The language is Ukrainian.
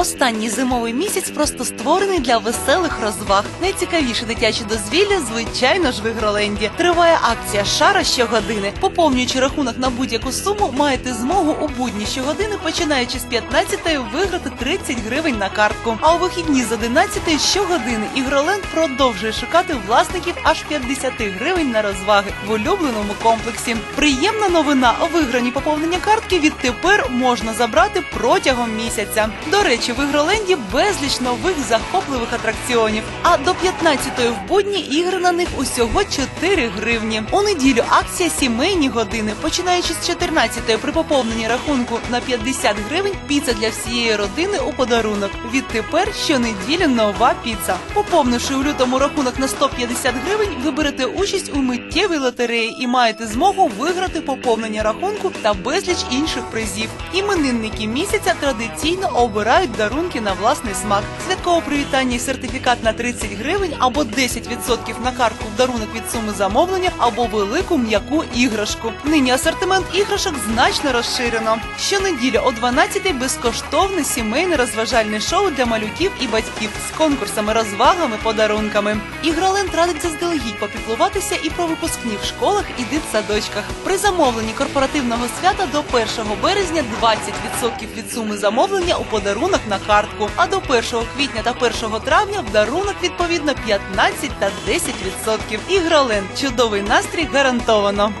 Останній зимовий місяць просто створений для веселих розваг. Найцікавіше дитяче дозвілля, звичайно ж, в Ігроленді. Триває акція Шара щогодини. Поповнюючи рахунок на будь-яку суму, маєте змогу у будні щогодини, починаючи з 15-ї, виграти 30 гривень на картку. А у вихідні з 11-ї щогодини Ігроленд продовжує шукати власників аж 50 гривень на розваги в улюбленому комплексі. Приємна новина: виграні поповнення картки відтепер можна забрати протягом місяця. До речі, в Ігроленді безліч нових захопливих атракціонів. А до 15-ї в будні ігри на них усього 4 гривні. У неділю акція сімейні години, починаючи з 14-ї при поповненні рахунку на 50 гривень, піца для всієї родини у подарунок. Відтепер щонеділі нова піца. Поповнивши у лютому рахунок на 150 гривень, ви берете участь у миттєвій лотереї і маєте змогу виграти поповнення рахунку та безліч інших призів. Іменинники місяця традиційно обирають дарунки на власний смак. Святкове привітання і сертифікат на 30 гривень або 10% на картку в дарунок від суми замовлення або велику м'яку іграшку. Нині асортимент іграшок значно розширено. Щонеділі о 12 безкоштовне сімейне розважальне шоу для малюків і батьків з конкурсами, розвагами, подарунками. Ігроленд радить заздалегідь попіклуватися і про випускні в школах і дитсадочках. При замовленні корпоративного свята до 1 березня 20% від суми замовлення у подарунок на картку. А до 1 квітня та 1 травня в дарунок відповідно 15 та 10%. Ігролен чудовий настрій гарантовано.